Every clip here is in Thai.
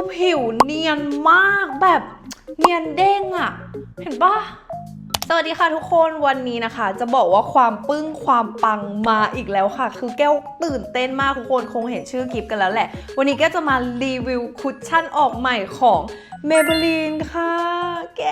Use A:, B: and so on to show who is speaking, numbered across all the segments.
A: คือผิวเนียนมากแบบเนียนเด้งอะเห็นปะสวัสดีค่ะทุกคนวันนี้นะคะ จะบอกว่าความปึ้งความปังมาอีกแล้วค่ะ คือแก้วตื่นเต้นมากทุกคนคงเห็นชื่อคลิปกันแล้วแหละ วันนี้แก้วจะมารีวิวคุชชั่นออกใหม่ของ Maybelline ค่ะ แก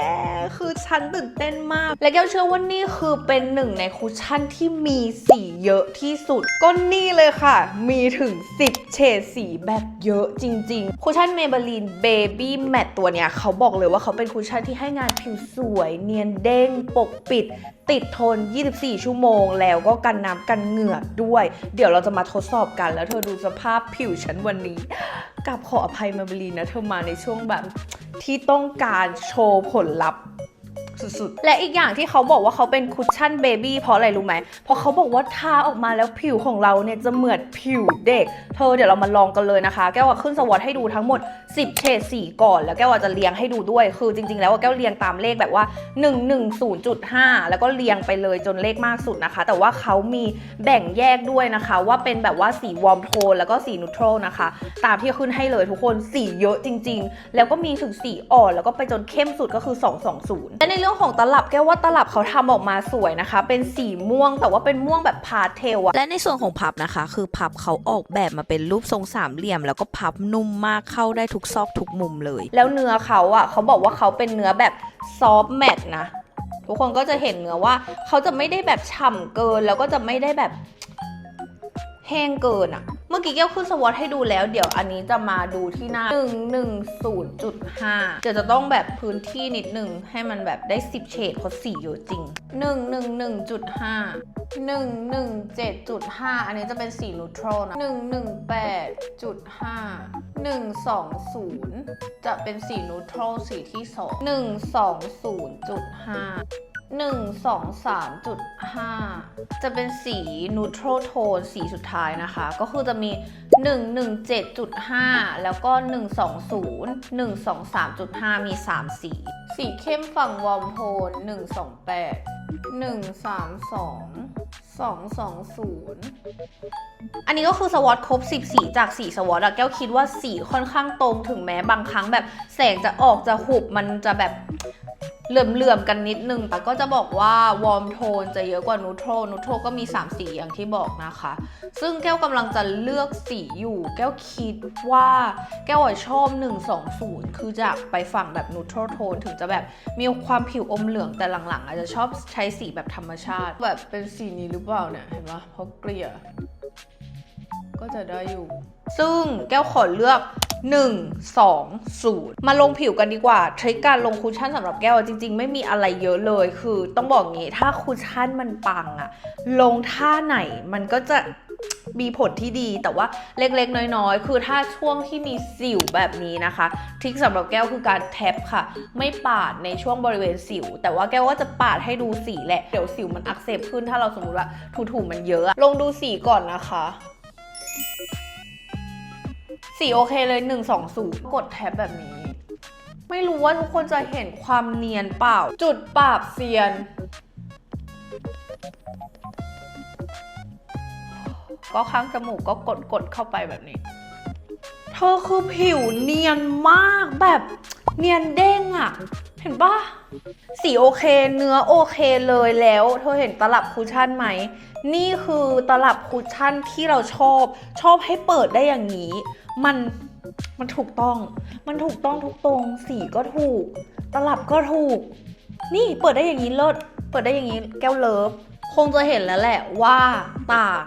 A: คือฉันตื่นเต้นมาก และแกเชื่อว่านี่คือเป็นหนึ่งในคุชชั่นที่มีสีเยอะที่สุด ก็นี่เลยค่ะ มีถึง 10 เฉดสีแบบเยอะจริง ๆ คุชชั่น Maybelline Baby Matte ตัวเนี้ยเขาบอกเลยว่าเขาเป็นคุชชั่นที่ให้งานผิวสวย เนียนเด้ง ปกปิด ติดทน 24 ชั่วโมง แล้วก็กันน้ำกันเหงื่อด้วย เดี๋ยวเราจะมาทดสอบกันแล้วเธอดูสภาพผิวฉันวันนี้กับขออภัยเมาบลีนนะเธอมาในช่วงแบบ ที่ต้องการโชว์ผลลัพธ์ สุดๆ และอีกอย่างที่เขาบอกว่าเขาเป็นคุชชั่นเบบี้เพราะอะไรรู้ไหม เพราะเขาบอกว่าทาออกมาแล้วผิวของเราเนี่ยจะเหมือนผิวเด็ก เธอเดี๋ยวเรามาลองกันเลยนะคะ แก้วว่าขึ้นสวอตให้ดูทั้งหมด 10 เฉดสีก่อน แล้วแก้วว่าจะเรียงให้ดูด้วย คือจริง ๆ แล้วแก้วเรียงตามเลขแบบว่า 110.5 แล้วก็เรียงไปเลยจนเลขมากสุดนะคะ แต่ว่าเขามีแบ่งแยกด้วยนะคะ ว่าเป็นแบบว่าสีวอร์มโทนแล้วก็สีนูโตรนะคะ ตามที่ขึ้นให้เลยทุกคนสีเยอะจริง ๆ แล้วก็มีถึงสีอ่อนแล้วก็ไปจนเข้มสุดก็คือ 220และในเรื่องของตลับแก้วว่าตลับเขาทำออกมาสวยนะคะ เป็นสีม่วงแต่ว่าเป็นม่วงแบบพาสเทลอะ
B: และในส่วนของพับนะคะ คือพับเขาออกแบบมาเป็นรูปทรงสามเหลี่ยม แล้วก็พับนุ่มมากเข้าได้ทุกซอกทุกมุมเลย
A: แล้วเนื้อเขาอะเขาบอกว่าเขาเป็นเนื้อแบบซอฟต์แมตนะ ทุกคนก็จะเห็นเนื้อว่าเขาจะไม่ได้แบบฉ่ำเกินแล้วก็จะไม่ได้แบบแห้งเกินอะ เมื่อกี้แก้วขึ้นสวอตให้ดูแล้ว เดี๋ยวอันนี้จะมาดูที่หน้า 110.5 เดี๋ยวจะต้องแบบพื้นที่นิดนึงให้มันแบบได้ 10 เฉดเพราะสีเยอะจริง 111.5 117.5 อันนี้จะเป็นสีนูโตรนะ 118.5 120 จะเป็นสีนูโตรสีที่ 2 1 2 3 5 จะเป็นสีนูโตรโทนสีสุดท้ายนะคะ ก็คือจะมี 117.5 แล้วก็ 120 123.5 มี 3 สี สีเข้มฝั่งวอร์มโทน128 132 220 อันนี้ก็คือสวอตครบ 10 สีจากสีสวอตอะแก้วคิดว่าสีค่อนข้างตรงถึงแม้บางครั้งแบบแสงจะออกจะหุบมันจะแบบ เหลื่อมๆกันนิดนึง แต่ก็จะบอกว่าวอร์มโทนจะเยอะกว่านูโตรนูโตรก็มี 3 สีอย่างที่บอกนะคะ ซึ่งแก้วกำลังจะเลือกสีอยู่ แก้วคิดว่าแก้วอชอบ 120 คือจะไปฝั่งแบบนูโตรโทนถึงจะแบบมีความผิวอมเหลืองแต่หลังๆ อาจจะชอบใช้สีแบบธรรมชาติ แบบเป็นสีนี้หรือเปล่าเนี่ย เห็นปะเพราะเกลี่ยก็จะได้อยู่ ซึ่งแก้วขอเลือก 1 2 0 มาลงผิวกันดีกว่าทริคการลงคุชชั่นสำหรับแก้วจริง ๆ ไม่มีอะไรเยอะเลย คือต้องบอกงี้ถ้าคุชชั่นมันปังอะลงท่าไหนมันก็จะมีผลที่ดีแต่ว่าเล็กๆ น้อยๆ คือถ้าช่วงที่มีสิวแบบนี้นะคะทริคสำหรับแก้วคือการแท็บค่ะ ไม่ปาดในช่วงบริเวณสิว แต่ว่าแก้วว่าจะปาดให้ดูสีแหละเดี๋ยวสิวมันอักเสบขึ้นถ้าเราสมมติว่าถูๆมันเยอะลงดูสีก่อนนะคะ สีโอเคเลย1 2 0กดแท็บแบบนี้ ไม่รู้ว่าทุกคนจะเห็นความเนียนเปล่า จุดปราบเซียน ก็ข้างจมูกก็กดกดเข้าไปแบบนี้ เธอคือผิวเนียนมากแบบเนียนเด้งอะ ห็นปะสีโอเค เนื้อโอเคเลยแล้ว เธอเห็นตลับคุชชั่นไหม นี่คือตลับคุชชั่นที่เราชอบ ชอบให้เปิดได้อย่างนี้ มันมันถูกต้อง มันถูกต้องทุกตรง สีก็ถูก ตลับก็ถูก นี่เปิดได้อย่างนี้เลิศ เปิดได้อย่างนี้แก้วเลิฟ คงจะเห็นแล้วแหละว่าต่าง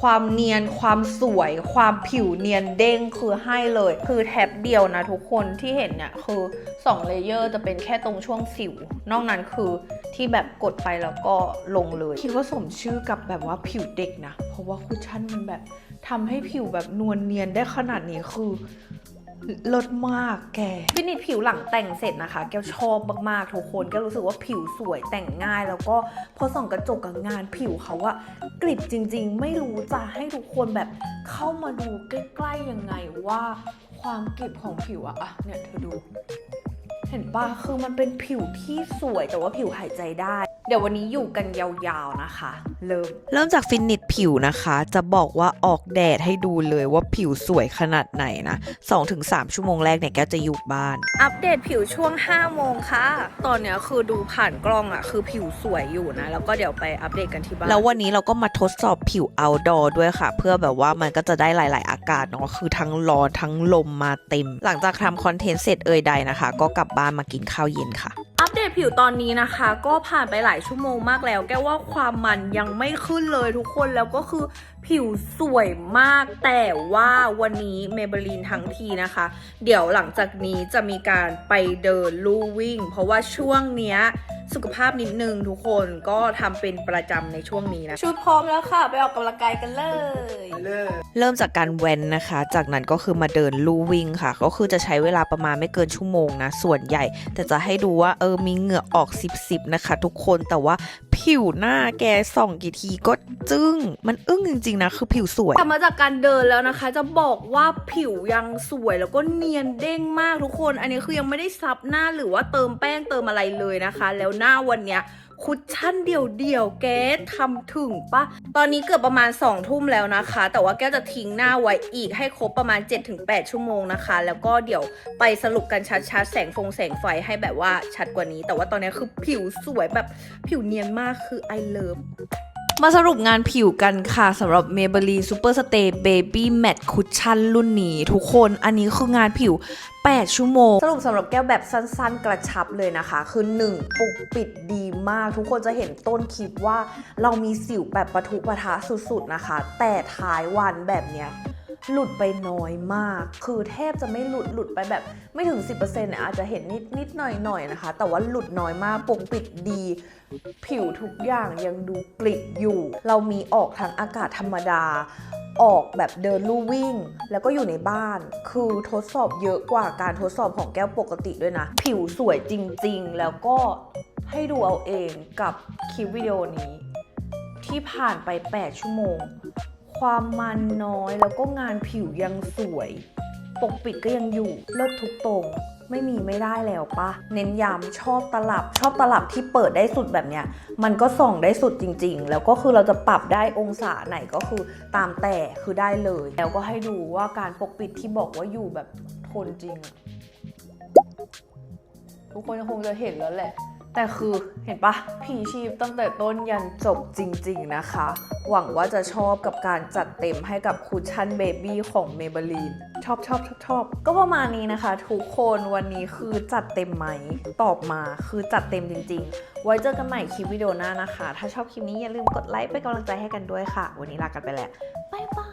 A: ความเนียนความสวย ความผิวเนียนเด้งคือให้เลย คือแท็บเดียวนะทุกคนที่เห็นเนี่ยคือ2เลเยอร์จะเป็นแค่ตรงช่วงสิว นอกนั้นคือที่แบบกดไปแล้วก็ลงเลย คิดว่าสมชื่อกับแบบว่าผิวเด็กนะ เพราะว่าคุชชั่นมันแบบทำให้ผิวแบบนวลเนียนได้ขนาดนี้คือ ลิศมากแกฟินิชผิวหลังแต่งเสร็จนะคะ แกชอบมากๆทุกคน แกรู้สึกว่าผิวสวยแต่งง่าย แล้วก็พอส่องกระจกกับงานผิวเขาอะกริบจริง ๆ ไม่รู้จะให้ทุกคนแบบเข้ามาดูใกล้ๆยังไงว่าความกริบของผิวอะอะเนี่ยเธอดู เห็นปะคือมันเป็นผิวที่สวยแต่ว่าผิวหายใจได้ เดี๋ยววันนี้อยู่กันยาวๆนะคะ เริ่ม
B: เริ่มจากฟินิชผิวนะคะ จะบอกว่าออกแดดให้ดูเลยว่าผิวสวยขนาดไหนนะ2-3 ชั่วโมงแรกเนี่ยแก้วจะอยู่บ้าน
A: อัปเดตผิวช่วง 5 โมงค่ะ ตอนเนี้ยคือดูผ่านกล้องอะคือผิวสวยอยู่นะ แล้วก็เดี๋ยวไปอัปเดตกันที่บ้าน
B: แล้ววันนี้เราก็มาทดสอบผิว outdoor ด้วยค่ะ เพื่อแบบว่ามันก็จะได้หลาย ๆ อากาศเนาะคือทั้งร้อนทั้งลมมาเต็ม หลังจากทำคอนเทนต์เสร็จเอ่ยใดนะคะ ก็กลับบ้านมากินข้าวเย็นค่ะ
A: อัป เดตผิวตอนนี้นะคะ ก็ผ่านไปหลายชั่วโมงมากแล้ว แก้วว่าความมันยังไม่ขึ้นเลยทุกคนแล้วก็คือผิวสวยมาก แต่ว่าวันนี้เมเบลีนทั้งทีนะคะ เดี๋ยวหลังจากนี้จะมีการไปเดินลู่วิ่ง เพราะว่าช่วงเนี้ย สุขภาพนิดนึงทุกคนก็ทำเป็นประจำในช่วงนี้นะ ชุดพร้อมแล้วค่ะ ไปออกกำลังกายกันเลย
B: เริ่มจากการแว้นนะคะ จากนั้นก็คือมาเดินลู่วิ่งค่ะ ก็คือจะใช้เวลาประมาณไม่เกินชั่วโมงนะ ส่วนใหญ่ แต่จะให้ดูว่าเออมีเหงื่อออกสิบๆนะคะ ทุกคนแต่ว่าผิวหน้าแกส่องกี่ทีก็จึ้ง มันอึ้งจริงๆนะ คือผิวสวย
A: กลับมาจากการเดินแล้วนะคะ จะบอกว่าผิวยังสวยแล้วก็เนียนเด้งมากทุกคน อันนี้คือยังไม่ได้ซับหน้าหรือว่าเติมแป้งเติมอะไรเลยนะคะ แล้วหน้าวันเนี้ยคุชชั่นเดี่ยวๆแกทำถึงปะตอนนี้เกือบประมาณ2องทุ่มแล้วนะคะ แต่ว่าแก้วจะทิ้งหน้าไว้อีกให้ครบประมาณ 7-8 ชั่วโมงนะคะ แล้วก็เดี๋ยวไปสรุปกันชัดๆ แสงฟงแสงไฟให้แบบว่าชัดกว่านี้ แต่ว่าตอนนี้คือผิวสวยแบบผิวเนียนมากคือ I love มาสรุปงานผิวกันค่ะสำหรับ Maybelline Super Stay Baby Matte Cushion รุ่นนี้ ทุกคนอันนี้คืองานผิว 8 ชั่วโมง สรุปสำหรับแก้วแบบสั้นๆ กระชับเลยนะคะ คือ 1ปกปิดดีมาก ทุกคนจะเห็นต้นคลิปว่าเรามีสิวแบบปะทุปะทะสุดๆนะคะ แต่ท้ายวันแบบเนี้ย หลุดไปน้อยมาก คือแทบจะไม่หลุดหลุดไปแบบไม่ถึง 10%เนี่ยอาจจะเห็นนิดนิดหน่อยหน่อยนะคะ แต่ว่าหลุดน้อยมากปกปิดดี ผิวทุกอย่างยังดูกริบอยู่ เรามีออกทั้งอากาศธรรมดาออกแบบเดินลู่วิ่ง แล้วก็อยู่ในบ้าน คือทดสอบเยอะกว่าการทดสอบของแก้วปกติด้วยนะ ผิวสวยจริง ๆ แล้วก็ให้ดูเอาเองกับคลิปวิดีโอนี้ ที่ผ่านไป 8 ชั่วโมง ความมันน้อยแล้วก็งานผิวยังสวย ปกปิดก็ยังอยู่เลิศทุกตรงไม่มีไม่ได้แล้วปะเน้นย้ำชอบตลับ ชอบตลับที่เปิดได้สุดแบบเนี้ย มันก็ส่องได้สุดจริง ๆ แล้วก็คือเราจะปรับได้องศาไหนก็คือตามแต่คือได้เลย แล้วก็ให้ดูว่าการปกปิดที่บอกว่าอยู่แบบทนจริง ทุกคนคงจะเห็นแล้วแหละ แต่คือเห็นปะพีชีพตั้งแต่ต้นยันจบจริง ๆนะคะ หวังว่าจะชอบกับการจัดเต็มให้กับคุชชั่นเบบี้ของ Maybelline ชอบชอบชอบชอบก็ประมาณนี้นะคะ ทุกคนวันนี้คือจัดเต็มไหม ตอบมาคือจัดเต็มจริง ๆ ไว้เจอกันใหม่คลิปวิดีโอหน้านะคะ ถ้าชอบคลิปนี้อย่าลืมกดไลค์เป็นกำลังใจให้กันด้วยค่ะ วันนี้ลากันไปแล้วบ๊ายบาย